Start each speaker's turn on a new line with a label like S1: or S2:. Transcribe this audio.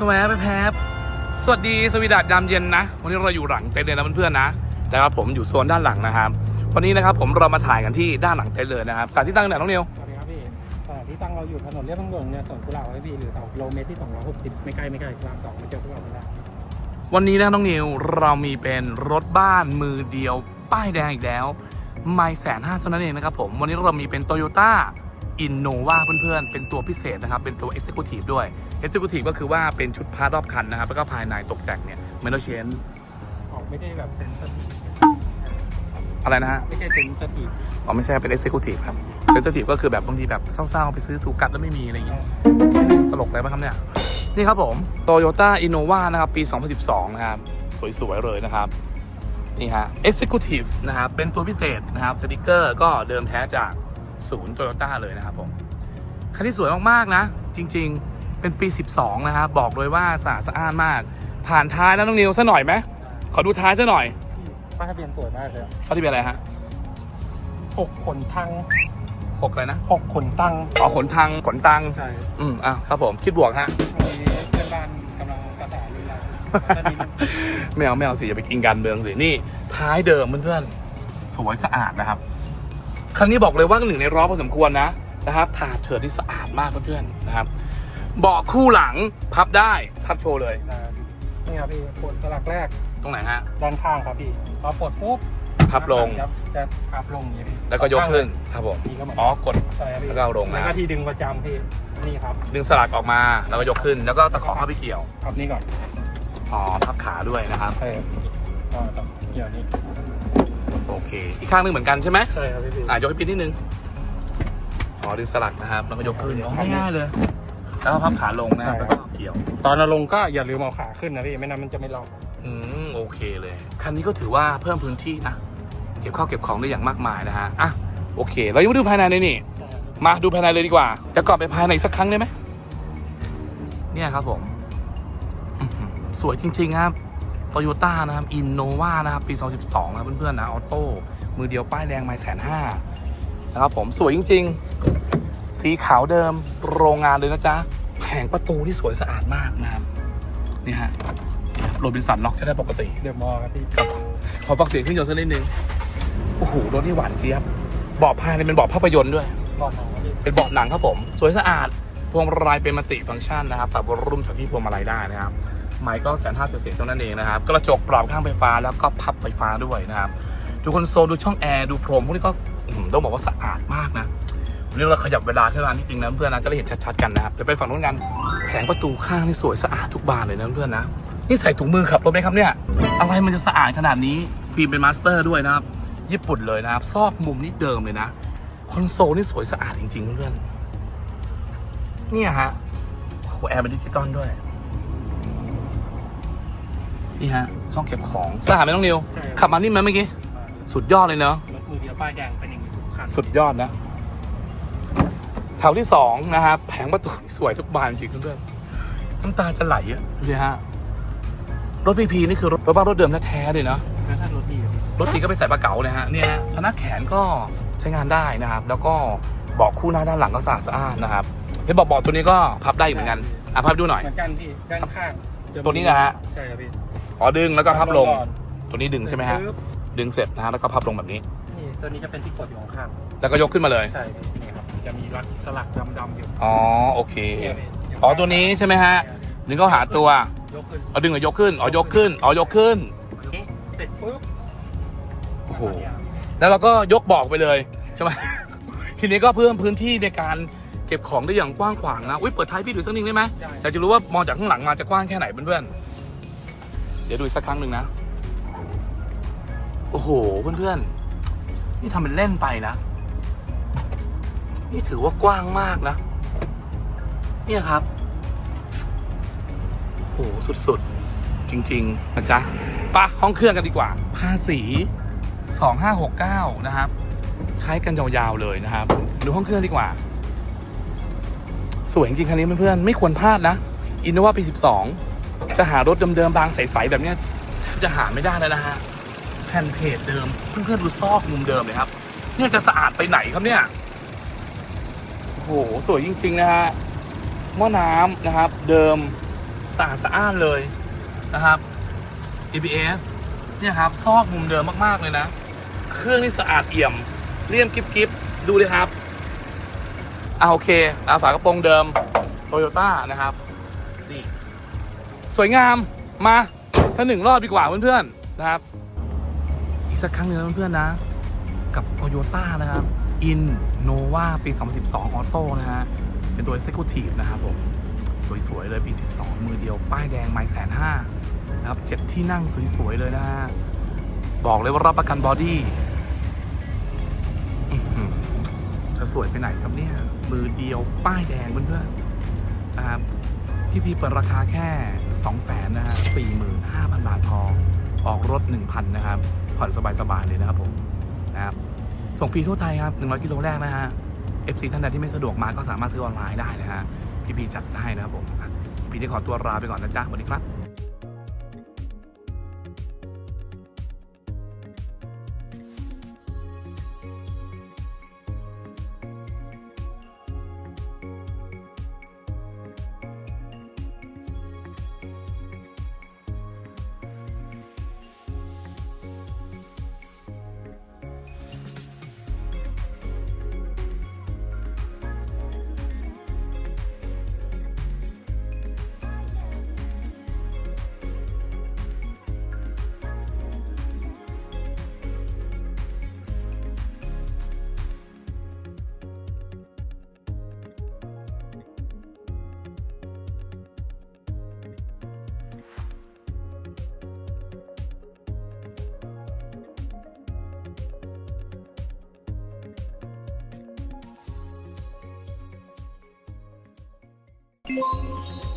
S1: ช่ไหมไปแพบสวัสดีสวีดัสยามเย็นนะ วันนี้เราอยู่หลังเต็นท์เลยนะเพื่อนๆนะนะครับผมอยู่โซนด้านหลังนะครับวันนี้นะครับผมเรามาถ่ายกันที่ด้านหลังเต็นท์เลยนะครับสถานที่ตั้งไหนน้องนิว
S2: สวัสดีครับพี่สถานที่ตั้งเราอยู่ถนนเรียบทางด่วนเนี่ยสวนกุหลาบไว้พี่หรือ2กิโลเมตรที่ 260 ไม่ใกล้ไม่ไกลพระรามสองมาเจอพวกเราได้
S1: วันนี้นะน้องนิวเรามีเป็นรถบ้านมือเดียว ป้ายแดงอีกแล้วไม่แสนห้าเท่านั้นเองนะครับผมวันนี้เรามีเป็น Toyota Innova เพื่อนๆ เป็นตัวพิเศษนะครับ เป็นตัว Executive ด้วย Executive ก็คือว่าเป็นชุดพาร์ทรอบคันนะครับ แล้วก็ภายในตกแต่งเนี่ยไม่ต้องเชน
S2: ออกไม่ได้แบบเซนสทีฟ
S1: อะไรนะฮะ
S2: ไม่ใช่เซนสทีฟ
S1: อ๋อไม่ใช่เป็น Executive ครับ Sensitive ก็คือแบบบางทีแบบเศร้าๆ ไปซื้อสูกัดแล้วไม่มีอะไรอย่างเงี้ยตลกอะไรบ้างครับเนี่ย นี่ครับผม Toyota Innova นะครับ ปี 2012 นะครับ สวยๆ เลยนะครับนี่ฮะ Executive นะครับ เป็นตัวพิเศษนะครับ สติกเกอร์ก็เดิมแท้จาก ศูนย์ Toyota เลยนะครับผมคันที่สวยมากๆนะ จริงๆเป็นปี 12 นะครับ บอกเลยว่าสะอาดสะอ้านมาก ผ่านท้ายนะน้องนิวซะหน่อยไหมขอดูท้ายซะหน่อย
S2: ป้ายทะเบียนสวยมากเลย
S1: เขาที่เป็นอะไรฮะ
S2: หกขนทัง
S1: หกอะไรนะ
S2: หกขนตัง
S1: อ๋อขนทางขนตัง
S2: ใช่
S1: อืมอะครับผมคิดบวกฮะ
S2: วันนี้เพื่อนบ้านกำลังประสานเรื่องราวด้านนี้
S1: ไม่เอาไม่เอาสิอย่าไปกินการเมืองสินี่ท้ายเดิมเพื่อนๆสวยสะอาดนะครับ คันนี้บอกเลยว่าหนึ่งในร้อพอสมควรนะนะครับถาดเถิดที่สะอาดมากเพื่อนๆนะครับ เบาะคู่หลังพับได้พับโชว์เลย
S2: นี่ครับพี่ปลดสลักแรก
S1: ตรงไหนฮะ
S2: ด้านข้างครับพี่พอปลดปุ๊บ
S1: พับลง
S2: ครับจะพับลงอย่างนี้พี่
S1: แล้วก็ยกขึ้นครับผม
S2: นี่ก็เหมือน
S1: อ๋อกด
S2: ใช่ครับพี่
S1: แล้วก็เอาลงนะ
S2: แล้วก็ที่ดึงประจำพี่นี่ครับ
S1: ดึงสลักออกมาแล้วก็ยกขึ้น แล้วก็ตะขอเข้าไปเกี่ยว
S2: ครับนี่ก่อน
S1: อ๋อพับขาด้วยนะครับ
S2: ใช่ครับก็ต้องเกี่ยวนี่
S1: โอเค อีกข้างหนึงเหมือนกันใช่ไหม
S2: ใช่ครับพี่
S1: อะยกให้ปีนิดนึงอ๋อดึงสลักนะครับแล้วก็ยกขึ้นอ๋อง่ายๆเลย แล้วก็พับขาลงนะครับแล้วก็เกี่ยว
S2: ตอนเราลงก็อย่าลืมเอาขาขึ้นนะพี่ไม่นั้นมันจะไม่ล็อก
S1: อืมโอเคเลย คันนี้ก็ถือว่าเพิ่มพื้นที่นะเก็บข้าวเก็บของได้อย่างมากมายนะฮะอะโอเค เรายังไม่ดูภายในเลยนี่ มาดูภายในเลยดีกว่าเดี๋ยวก่อนไปภายในอีกสักครั้งได้ไหมเนี่ยครับผมอื้อหือสวยจริง ๆ ครับ โตโยต้านะครับอินโนวานะครับ ปี 2012 นะเพื่อนๆนะออโต้มือเดียวป้ายแดงไม่แสนห้านะครับผมสวยจริง ๆ สีขาวเดิมโรงงานเลยนะจ๊ะแผงประตูที่สวยสะอาดมากนะครับนี่ฮะโรบินสันล็อกใช้ได้ปกติ
S2: เดี๋ยวมอครับพี่
S1: ครับผมขอฟังเสียงเครื่องยนต์สักนิดนึงโอ้โหรถนี่หวานเจี๊ยบเบาะภายในเป็นเบาะภาพยนตร์ด้วย
S2: บอกหน่อยครับพี่
S1: เป็นเบาะหนังครับผม สวยสะอาดพวงมาลัยเป็นมัลติฟังก์ชันนะครับปรับวอลลุ่มจากที่พวงมาลัยได้นะครับ ไมค์ก็แสนห้าเสียงเท่านั้นเองนะครับกระจกปรับข้างไฟฟ้าแล้วก็พับไฟฟ้าด้วยนะครับดูคอนโซลดูช่องแอร์ดูพรมพวกนี้ก็ต้องบอกว่าสะอาดมากนะวันนี้เราขยับเวลาขึ้นมานิดนึงนะเพื่อนนะจะได้เห็นชัดๆกันนะครับเดี๋ยวไปฝั่งนู้นกันแผงประตูข้างนี่สวยสะอาดทุกบานเลยนะเพื่อนนะนี่ใส่ถุงมือขับรถไหมครับเนี่ยอะไรมันจะสะอาดขนาดนี้ฟิล์มเป็นมาสเตอร์ด้วยนะครับญี่ปุ่นเลยนะครับซอกมุมนี่เดิมเลยนะคอนโซลนี่สวยสะอาดจริงๆเพื่อนเนี่ยฮะโหแอร์เป็นดิจิตอลด้วย นี่ฮะช่องเก็บของสะอาดไหมน้องนิว
S2: ใช่
S1: ขับมานี่มไหมเมื่อกี้ สุดยอดเลยเนาะ
S2: รถมือเดียวป้ายแดงเป็นอย่างนี้ทุกคัน
S1: สุดยอดนะแถวที่สองนะครับแผงประตูสวยทุกบานจริงๆเพื่อนๆน้ำตาจะไหลอะดูดิฮะ รถพีพีนี่คือรถรถบ้านรถเดิมแท้ๆเลยเนาะ
S2: แล้วถ้ารถดีอะพี่
S1: รถดีก็ไปใส่ปลาเก๋าเลยฮะเนี่ยฮะพนักแขนก็ใช้งานได้นะครับ แล้วก็เบาะคู่หน้าด้านหลังก็สะอาดสะอ้านนะครับเห็นบอกเบาะตัวนี้ก็พับได้เหมือนกันอะพับดูหน่อย
S2: เหมือนกันพี่ด้านข้าง จมี
S1: ตัวนี้นะฮะ
S2: ใช่ครับพี่
S1: อ๋อดึงแล้วก็พับลง
S2: ก่อน
S1: ตัวนี้ดึงใช่ไหมฮะ
S2: ปึ๊บ
S1: ดึงเสร็จนะฮะแล้วก็พับลงแบบนี้
S2: นี่ตัวนี้จะเป็นที่กดอยู่ข้าง
S1: แล้วก็ยกขึ้นมาเลย
S2: ๆใช่พี่นี่ครับจะมีรักสลักดำๆอยู่
S1: อ๋อโอเค
S2: เนี่ยพี่ยู่
S1: อ๋อตัวนี้ใช่ไหมฮะ ดึงเข้าหาตัว
S2: ยกขึ้น
S1: เอาดึงเอายกขึ้นเอายกขึ้นเอายกขึ้น
S2: นี่เสร็จปุ๊บ
S1: โอ้โห แล้วเราก็ยกบอกไปเลยใช่ไหม ทีนี้ก็เพิ่มพื้นที่ในการ เก็บของได้อย่างกว้างขวางนะอุ้ยเปิดท้ายพี่ดูสักนิดได้ไหม
S2: ได้
S1: อยากจะรู้ว่ามองจากข้างหลังมาจะกว้างแค่ไหนเพื่อนๆเดี๋ยวดูอีกสักครั้งหนึ่งนะ โอ้โหเพื่อนๆนี่ทำเป็นเล่นไปนะ นี่ถือว่ากว้างมากนะ เนี่ยครับโอ้โหสุดๆ จริงๆนะจ๊ะไปะห้องเครื่องกันดีกว่า ภาษี 2569 นะครับ ใช้กันยาวๆเลยนะครับ ดูห้องเครื่องดีกว่า สวยจริงคันนี้เพื่อนๆไม่ควรพลาดนะอินโนวาปี 12 จะหารถเดิมๆบางใสๆแบบเนี้ยจะหาไม่ได้แล้วนะฮะแผ่นเพจเดิมเพื่อนๆดูซอกมุมเดิมเลยครับเนี่ยจะสะอาดไปไหนครับเนี่ยโอ้โหสวยจริง ๆ นะฮะหม้อน้ำนะครับ เดิมสะอาดสะอ้านเลยนะครับ ABS เนี่ยครับ ซอกมุมเดิมมากๆเลยนะ เครื่องนี่สะอาดเอี่ยมเลี่ยมกิ๊บกิบดูเลยครับ อ่าโอเคอาฝากระโปรงเดิมโตโยต้านะครับนี่สวยงามมาสักหนึ่งรอบดีกว่าเพื่อนๆนะครับ อีกสักครั้งหนึ่งนะเพื่อนๆนะ กับ Toyota นะครับ Innova ปี 2012 ออโต้นะฮะ เป็นตัว Executive นะครับผม สวย ๆ เลยปี 12 มือเดียว ป้ายแดงไม่แสนห้านะครับเจ็ดที่นั่งสวย ๆ เลยนะฮะ บอกเลยว่ารับประกันบอดี้ สวยไปไหนครับเนี่ย มือเดียวป้ายแดงเพื่อนๆนะครับพี่พีเปิดราคาแค่ 2 0 0 0 0นะฮะ45,000บาทพอ ออกรถ 1,000 นะครับ ผ่อนสบาย ๆ เลยนะครับผมนะครับ ส่งฟรีทั่วไทยครับ 100 กิโลแรกนะฮะ FC ท่านใดที่ไม่สะดวกมาก็สามารถซื้อออนไลน์ได้นะฮะ พี่พีจัดได้นะครับผมอ่พี่ได้ขอตัวลาไปก่อนนะจ๊ะสวัสดีครับ
S3: 我。